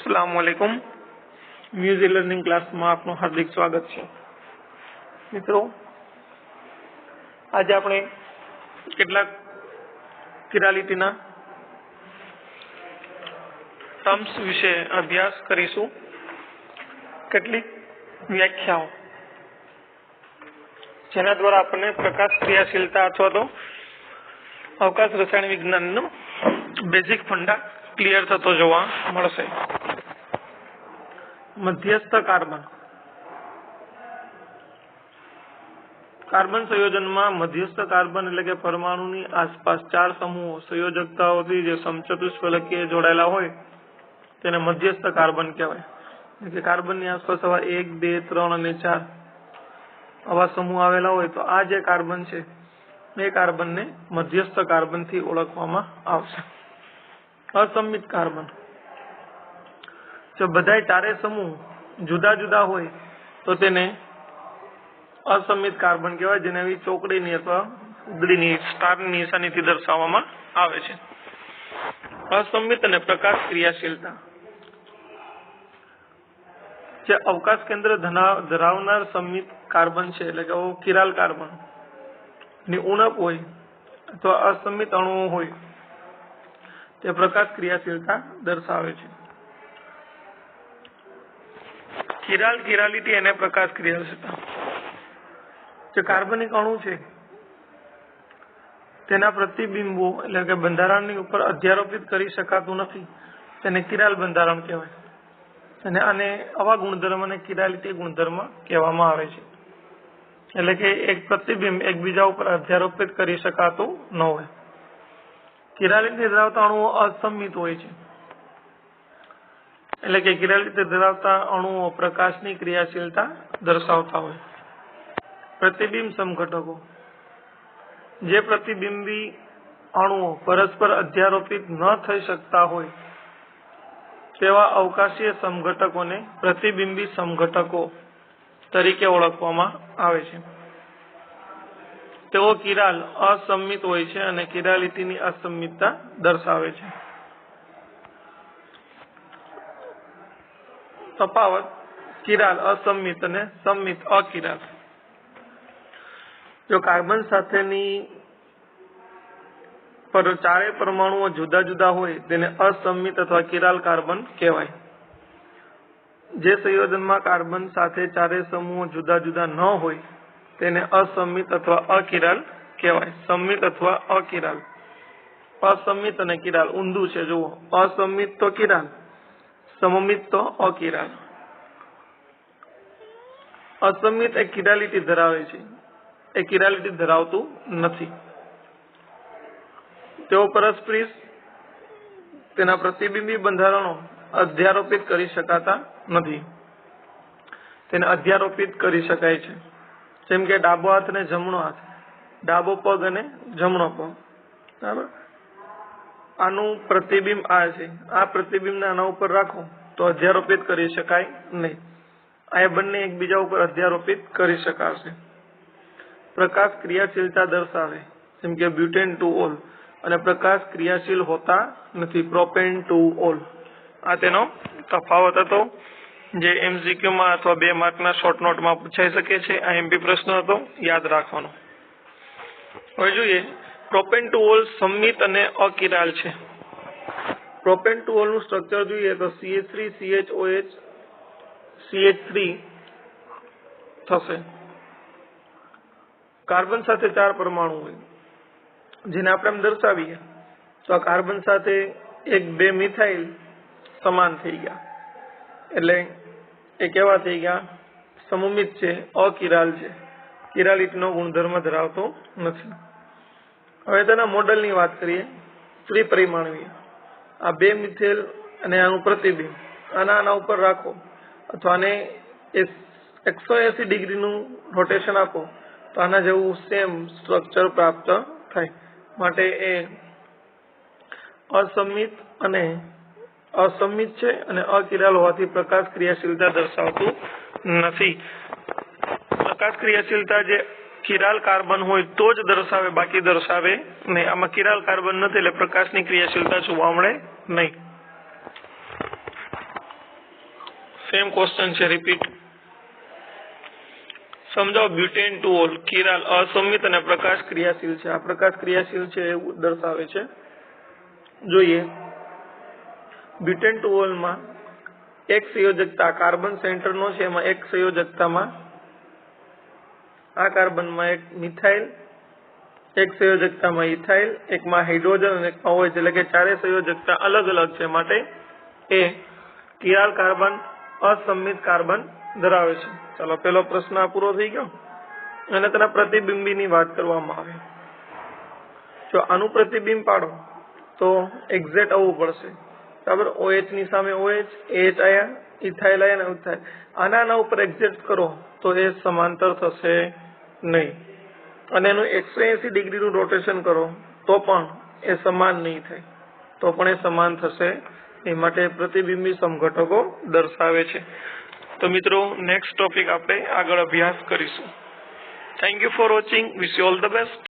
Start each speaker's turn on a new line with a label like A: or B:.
A: અસલામ વાલેકુમ music learning ક્લાસમાં આપનું હાર્દિક સ્વાગત છે. મિત્રો, આજે આપણે કેટલાક કિરાલિટીના ટર્મ્સ વિશે અભ્યાસ કરીશું. કેટલીક વ્યાખ્યાઓ. જેના દ્વારા આપણને પ્રકાશ ક્રિયાશીલતા અથવા તો અવકાશ રસાયણ વિજ્ઞાનનો બેઝિક ફંડા ક્લિયર થતો જોવા મળશે. મધ્યસ્થ કાર્બન. કાર્બન સંયોજનમાં મધ્યસ્થ કાર્બન એટલે કે પરમાણુની આસપાસ ચાર સમૂહો, સંયોજકતાઓથી જે સમચતુષ્ફલકીય જોડાયેલા હોય, તેને મધ્યસ્થ કાર્બન કહેવાય. કે કાર્બનની આસપાસ આવા એક, બે, ત્રણ અને ચાર આવા સમૂહ આવેલા હોય, તો આ જે કાર્બન છે, એ કાર્બનને મધ્યસ્થ કાર્બનથી ઓળખવામાં આવશે. અસમિત કાર્બન. જો બધાય ચારે સમૂહ જુદા જુદા હોય, તો તેને અસમિત કાર્બન કહેવાય, જેને એવી ચોકડીની અથવા ઉગડીની સ્ટારની નિશાનીથી દર્શાવવામાં આવે છે. અસમિત અને પ્રકાશ ક્રિયાશીલતા. જે અવકાશ કેન્દ્ર ધરાવનાર સમિત કાર્બન છે, એટલે કે કિરાલ કાર્બન, ની ઉણપ હોય, અથવા અસમિત અણુઓ હોય, તે પ્રકાશ ક્રિયાશીલતા દર્શાવે છે. કિરાલ કિરાલિટી અને પ્રકાશ ક્રિયાશીલતા જે કાર્બનિક અણુ છે, તેના પ્રતિબિંબો એટલે કે બંધારણની ઉપર અધ્યારોપિત કરી શકાતું નથી. તેને કિરાલ બંધારણ કહેવાય. અને આને આવા ગુણધર્મને કિરાલિટી ગુણધર્મ કહેવામાં આવે છે. એટલે કે એક પ્રતિબિંબ એકબીજા ઉપર અધ્યારોપિત કરી શકાતું ન હોય. કિરાલિટી ધરાવતા અણુઓ અસંમિત હોય છે. એટલે કે કિરાલિટી ધરાવતા અણુઓ પ્રકાશની ક્રિયાશીલતા દર્શાવતા હોય. પ્રતિબિંબ સમઘટકો. જે પ્રતિબિંબી અણુઓ પરસ્પર અધ્યારોપિત ન થઈ શકતા હોય, તેવા અવકાશીય સમઘટકોને પ્રતિબિંબી સમઘટકો તરીકે ઓળખવામાં આવે છે. તેઓ કિરાલ અસમિત હોય છે અને કિરાલિટીની અસંમિતતા દર્શાવે છે. તફાવત, કિરાલ, અસમિત અને સંમિત, અકિરાલ. જો કાર્બન સાથેની પર ચારે પરમાણુઓ જુદા જુદા હોય, તેને અસમિત અથવા કિરાલ કાર્બન કહેવાય. જે સંયોજનમાં કાર્બન સાથે ચારે સમૂહો જુદા જુદા ન હોય, તેને અસમિત અથવા અકિરાલ કહેવાય. સંમિત અથવા અકિરાલ. અસમિત અને કિરાલ ઊંધું છે, જુઓ. અસમિત તો કિરાલ. સમમિત તો અકિરાલ અસમિત એ કિરાલિટી ધરાવે છે. એ કિરાલિટી ધરાવતું નથી. તેઓ પરસ્પરી તેના પ્રતિબિંબી બંધારણો અધ્યારોપિત કરી શકાતા નથી. તેને અધ્યારોપિત કરી શકાય છે. જેમ કે ડાબો હાથ અને જમણો હાથ. ડાબો પગ અને જમણો પગ. બરાબર? આનું પ્રતિબિંબ આ છે. આ પ્રતિબિંબને આના ઉપર રાખો તો અધ્યારોપિત કરી શકાય નહીં. આ બંને એકબીજા ઉપર અધ્યારોપિત કરી શકાશે. પ્રકાશ ક્રિયાશીલતા દર્શાવે, જેમ કે બ્યુટેન ટુ ઓલ, અને પ્રકાશ ક્રિયાશીલ હોતા નથી, પ્રોપેન ટુ ઓલ. આ તેનો તફાવત હતો, જે એમસીક્યુમાં અથવા બે માર્કના શોર્ટ નોટમાં પૂછાઈ શકે છે. આ એમપી પ્રશ્ન હતો, યાદ રાખવાનો. હવે જોઈએ પ્રોપેન ટુ ઓલ સંમિત અને અકિરાલ છે. પ્રોપેન ટુ ઓલનું સ્ટ્રક્ચર જોઈએ તો CH three CHOH CH three થશે. કાર્બન સાથે ચાર પરમાણુ હોય. જેને આપણે એમ દર્શાવીએ, તો આ કાર્બન સાથે એક બે મિથાઇલ સમાન થઈ ગયા. એટલે એ કેવા થઈ ગયા? સમુમિત છે, અકિરાલ છે. કિરાલિટીનો ગુણધર્મ ધરાવતો નથી. હવે તેના મોડલની વાત કરીએ ત્રિપરિમાણીય આ બે મિથેલ અને આનું પ્રતિબિંબ. આના આના ઉપર રાખો. અથવા આને એકસો એસી ડિગ્રીનું રોટેશન આપો. તો આના જેવું સેમ સ્ટ્રક્ચર પ્રાપ્ત થાય. માટે એ અસમિત અને અસમિત છે અને અકિરાલ હોવાથી પ્રકાશ ક્રિયાશીલતા દર્શાવતું નથી. પ્રકાશ ક્રિયાશીલતા જે કિરાલ કાર્બન હોય તો જ દર્શાવે, બાકી દર્શાવે નહીં. આમાં કિરાલ કાર્બન નથી એટલે પ્રકાશની ક્રિયાશીલતા જોવા મળે નહીં. સેમ ક્વેશ્ચન છે રિપીટ સમજાવો બ્યુટેન ટુ ઓલ કિરાલ અસંમિત અને પ્રકાશ ક્રિયાશીલ છે. આ પ્રકાશ ક્રિયાશીલ છે એવું દર્શાવે છે. જોઈએ. બ્યુટેન ટુ ઓલમાં એક સંયોજકતા કાર્બન સેન્ટરનો છે, એમાં એક સંયોજકતામાં આ કાર્બનમાં એક મિથાઇલ, એક સંયોજકતામાં ઇથાઇલ, એકમાં હાઇડ્રોજન અને એકમાં ઓએચ, એટલે કે ચારે સંયોજકતા અલગ અલગ છે માટે એ કિરાલ કાર્બન અસંમિત કાર્બન ધરાવે છે. ચાલો પેલો પ્રશ્ન આ પૂરો થઈ ગયો. અને તેના પ્રતિબિંબીની વાત કરવામાં આવે. જો આનું પ્રતિબિંબ પાડો, તો એક્ઝેક્ટ આવવું પડશે. બરાબર? ઓએચની સામે ઓએચ એચ આયા ઇથાઇલ આયન ને થાય આના ઉપર એક્ઝેક્ટ કરો તો એ સમાંતર થશે નહીં. અને એનું એકસો એસી ડિગ્રીનું રોટેશન કરો તો પણ એ સમાન નહીં થાય. તો પણ એ સમાન થશે એ માટે પ્રતિબિંબી સમઘટકો દર્શાવે છે. તો મિત્રો નેક્સ્ટ ટોપિક આપણે આગળ અભ્યાસ કરીશું. Thank you for watching wish you all the best